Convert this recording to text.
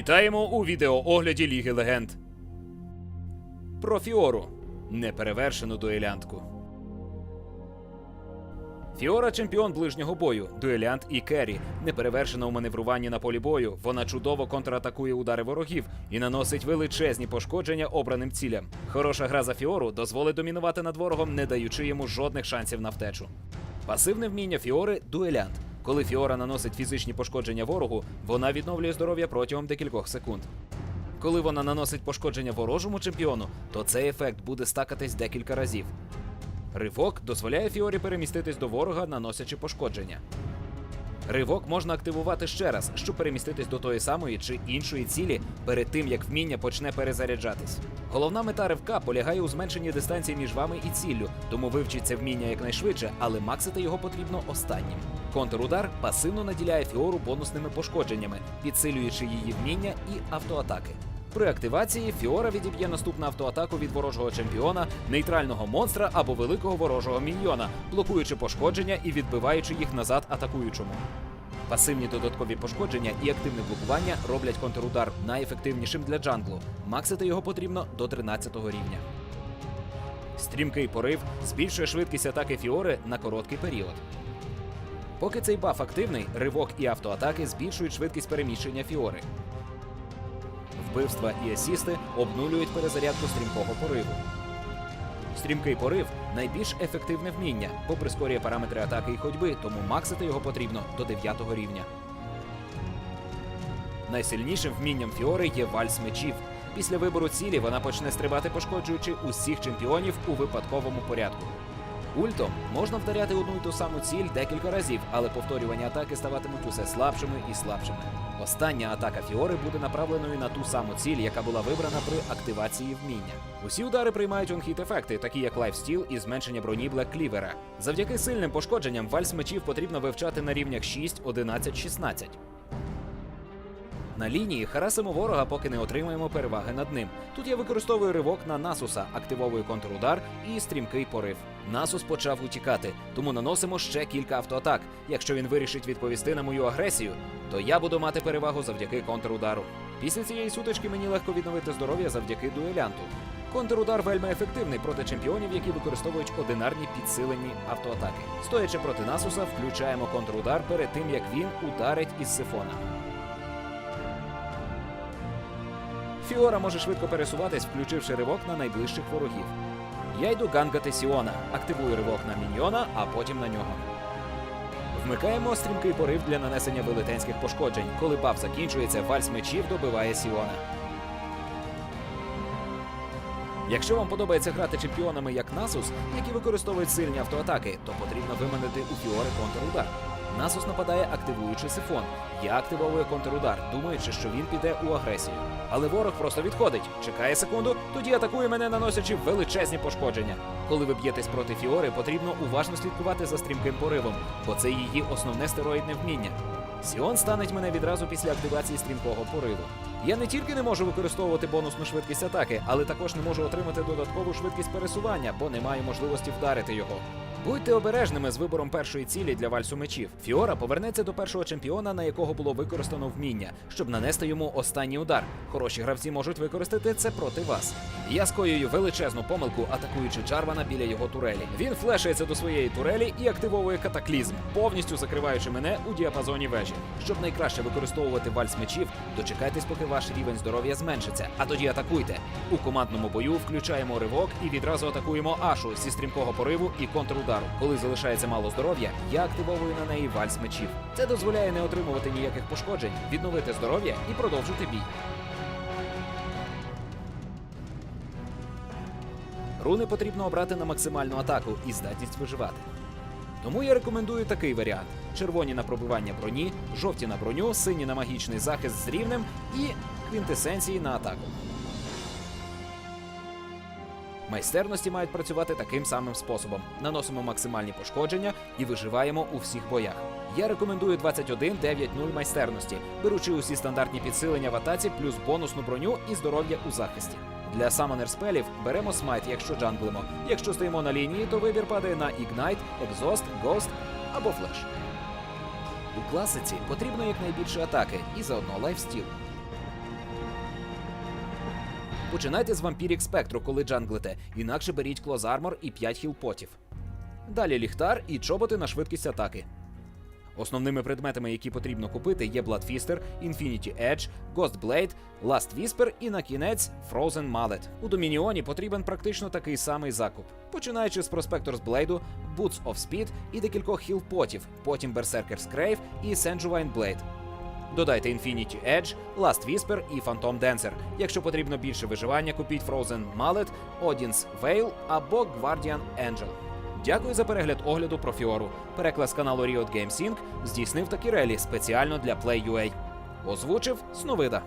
Вітаємо у відеоогляді Ліги Легенд. Про Фіору неперевершену дуелянтку. Фіора чемпіон ближнього бою, дуелянт і керрі. Неперевершена у маневруванні на полі бою. Вона чудово контратакує удари ворогів і наносить величезні пошкодження обраним цілям. Хороша гра за Фіору дозволить домінувати над ворогом, не даючи йому жодних шансів на втечу. Пасивне вміння Фіори дуелянт. Коли Фіора наносить фізичні пошкодження ворогу, вона відновлює здоров'я протягом декількох секунд. Коли вона наносить пошкодження ворожому чемпіону, то цей ефект буде стакатись декілька разів. Ривок дозволяє Фіорі переміститись до ворога, наносячи пошкодження. Ривок можна активувати ще раз, щоб переміститись до тої самої чи іншої цілі перед тим, як вміння почне перезаряджатись. Головна мета ривка полягає у зменшенні дистанції між вами і ціллю, тому вивчіть вміння якнайшвидше, але максити його потрібно останнім. Контрудар пасивно наділяє Фіору бонусними пошкодженнями, підсилюючи її вміння і автоатаки. При активації Фіора відіб'є наступну автоатаку від ворожого чемпіона, нейтрального монстра або великого ворожого міньйона, блокуючи пошкодження і відбиваючи їх назад атакуючому. Пасивні додаткові пошкодження і активне блокування роблять контрудар найефективнішим для джанглу. Максити його потрібно до 13 рівня. Стрімкий порив збільшує швидкість атаки Фіори на короткий період. Поки цей баф активний, ривок і автоатаки збільшують швидкість переміщення Фіори. Вбивства і асісти обнулюють перезарядку стрімкого пориву. Стрімкий порив найбільш ефективне вміння, бо прискорює параметри атаки і ходьби, тому максити його потрібно до 9 рівня. Найсильнішим вмінням Фіори є вальс мечів. Після вибору цілі вона почне стрибати, пошкоджуючи усіх чемпіонів у випадковому порядку. Ультом можна вдаряти одну й ту саму ціль декілька разів, але повторювані атаки ставатимуть усе слабшими і слабшими. Остання атака Фіори буде направленою на ту саму ціль, яка була вибрана при активації вміння. Усі удари приймають онхіт ефекти, такі як лайфстіл і зменшення броні Блек Клівера. Завдяки сильним пошкодженням вальс мечів потрібно вивчати на рівнях 6, 11, 16. На лінії харасимо ворога, поки не отримаємо переваги над ним. Тут я використовую ривок на Насуса, активовую контрудар і стрімкий порив. Насус почав утікати, тому наносимо ще кілька автоатак. Якщо він вирішить відповісти на мою агресію, то я буду мати перевагу завдяки контрудару. Після цієї сутички мені легко відновити здоров'я завдяки дуелянту. Контрудар вельми ефективний проти чемпіонів, які використовують одинарні підсилені автоатаки. Стоячи проти Насуса, включаємо контрудар перед тим, як він ударить із сифона. Фіора може швидко пересуватись, включивши ривок на найближчих ворогів. Я йду гангати Сіона, активую ривок на міньйона, а потім на нього. Вмикаємо стрімкий порив для нанесення велетенських пошкоджень. Коли баф закінчується, вальс мечів добиває Сіона. Якщо вам подобається грати чемпіонами як Насус, які використовують сильні автоатаки, то потрібно виманити у Фіори контрудар. Насус нападає, активуючи сифон. Я активовую контрудар, думаючи, що він піде у агресію. Але ворог просто відходить, чекає секунду, тоді атакує мене, наносячи величезні пошкодження. Коли ви б'єтесь проти Фіори, потрібно уважно слідкувати за стрімким поривом, бо це її основне стероїдне вміння. Сіон станеть мене відразу після активації стрімкого пориву. Я не тільки не можу використовувати бонусну швидкість атаки, але також не можу отримати додаткову швидкість пересування, бо не маю можливості вдарити його. Будьте обережними з вибором першої цілі для вальсу мечів. Фіора повернеться до першого чемпіона, на якого було використано вміння, щоб нанести йому останній удар. Хороші гравці можуть використати це проти вас. Я скоюю величезну помилку, атакуючи Джарвана біля його турелі. Він флешається до своєї турелі і активовує катаклізм, повністю закриваючи мене у діапазоні вежі. Щоб найкраще використовувати вальс мечів, дочекайтесь, поки ваш рівень здоров'я зменшиться, а тоді атакуйте. У командному бою включаємо ривок і відразу атакуємо Ашу зі стрімкого пориву і контрудару. Коли залишається мало здоров'я, я активовую на неї вальс мечів. Це дозволяє не отримувати ніяких пошкоджень, відновити здоров'я і продовжити бій. Руни потрібно обрати на максимальну атаку і здатність виживати. Тому я рекомендую такий варіант: червоні на пробивання броні, жовті на броню, сині на магічний захист з рівнем і квінтесенції на атаку. Майстерності мають працювати таким самим способом: наносимо максимальні пошкодження і виживаємо у всіх боях. Я рекомендую 21-9-0 майстерності, беручи усі стандартні підсилення в атаці, плюс бонусну броню і здоров'я у захисті. Для самонер спелів беремо смайт, якщо джанглимо. Якщо стоїмо на лінії, то вибір падає на Ignite, Exhaust, Ghost або Flash. У класиці потрібно якнайбільше атаки і заодно лайфстіл. Починайте з вампірік спектру, коли джанглите, інакше беріть клоз армор і 5 хілпотів. Далі ліхтар і чоботи на швидкість атаки. Основними предметами, які потрібно купити, є Bloodfister, Infinity Edge, Ghost Blade, Last Whisper і на кінець Frozen Mallet. У Домініоні потрібен практично такий самий закуп. Починаючи з Prospector's Blade, Boots of Speed і декількох хілпотів, потім Berserker's Crave і Sangewine Blade. Додайте Infinity Edge, Last Whisper і Phantom Dancer. Якщо потрібно більше виживання, купіть Frozen Mallet, Odin's Veil або Guardian Angel. Дякую за перегляд огляду про Фіору. Переклад каналу Riot Games Inc. здійснив такі релі спеціально для Play.ua. Озвучив Сновида.